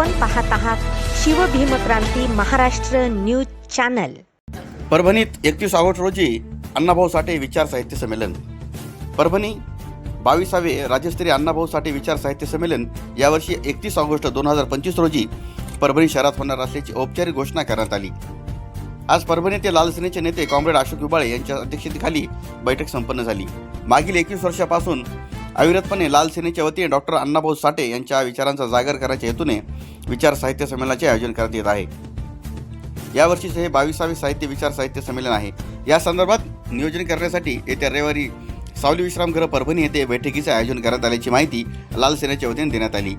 आपण पाहत आहात शिवभीमक्रांती महाराष्ट्र न्यूज चॅनल. परभणीत एकतीस ऑगस्ट रोजी अण्णाभाऊ साठे विचार साहित्य संमेलन. परभणी बावीसावे राज्यस्तरीय अण्णाभाऊ साठे विचार साहित्य संमेलन यावर्षी एकतीस ऑगस्ट दोन हजार पंचवीस रोजी परभणी शहरात होणार असल्याची औपचारिक घोषणा करण्यात आली. आज परभणी ते लाल सेनेचे नेते कॉम्रेड अशोक उबाळे यांच्या अध्यक्षतेखाली बैठक संपन्न झाली. मागील एकवीस वर्षापासून अविरतपणे लाल सेनेच्या वतीने डॉक्टर अण्णाभाऊ साठे यांच्या विचारांचा जागर करण्याच्या हेतूने विचार साहित्य संमेलनाचे आयोजन करण्यात येत आहे. यावर्षीचे हे बावीसावे साहित्य विचार साहित्य संमेलन आहे. या संदर्भात नियोजन करण्यासाठी येत्या रविवारी सावली विश्रामगृह परभणी येथे बैठकीचे आयोजन करण्यात आल्याची माहिती लाल सेनेच्या वतीने देण्यात आली.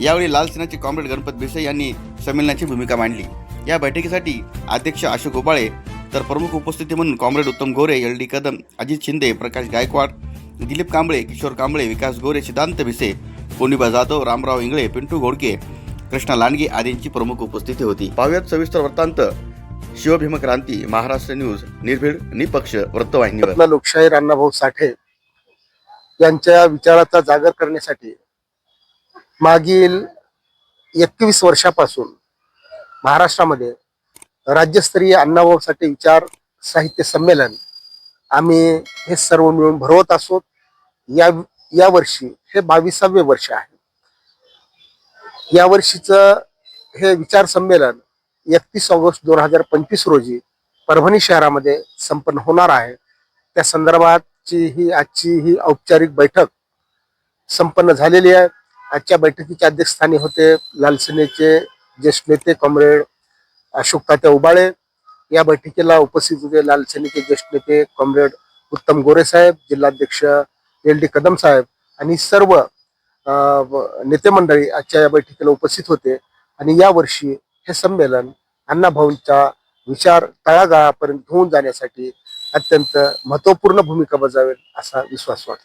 यावेळी लाल सेनाचे कॉम्रेड गणपत बिसे यांनी संमेलनाची भूमिका मांडली. या बैठकीसाठी अध्यक्ष अशोक गोपाळे तर प्रमुख उपस्थिती म्हणून comrade Uttam Gore L D Kadam Ajit Shinde Prakash Gaikwad Dilip Kamble Kishore Kamble Vikas Gore Siddhant Bhise Kondiba Jadhav Ramrao Ingale Pintu Ghodke Krishna Landge आदींची प्रमुख उपस्थिती होती. पाहुयात सविस्तर वृत्तांत. शिवभीम क्रांती महाराष्ट्र न्यूज निर्भीड निपक्ष वृत्तवाहिनीवर. लोकशाहीर अण्णाभाऊ साठे यांच्या विचाराचा जागर करण्यासाठी मागील एकवीस वर्षापासून महाराष्ट्रामध्ये राज्यस्तरीय अण्णाभाऊ साठे विचार साहित्य संमेलन आम्ही हे सर्व मिळून भरवत असोत. या या वर्षी हे बावीसावे वर्ष आहे. या वर्षीचं हे विचार संमेलन एकतीस ऑगस्ट दोन हजार पंचवीस रोजी परभणी शहरामध्ये संपन्न होणार आहे. त्या संदर्भातची ही आजची ही औपचारिक बैठक संपन्न झालेली आहे. आजच्या बैठकीच्या अध्यक्षस्थानी होते लालसेनेचे ज्येष्ठ नेते कॉम्रेड अशोक तात्या उबाळे. या बैठकीला उपस्थित होते लालसेनेचे ज्येष्ठ नेते कॉम्रेड उत्तम गोरे साहेब जिल्हाध्यक्ष एल डी कदम साहेब आणि सर्व नेते मंडळी आजच्या या बैठकीला उपस्थित होते आणि यावर्षी हे संमेलन अण्णाभाऊंचा विचार तळागाळापर्यंत होऊन जाण्यासाठी अत्यंत महत्त्वपूर्ण भूमिका बजावेल असा विश्वास वाटतो.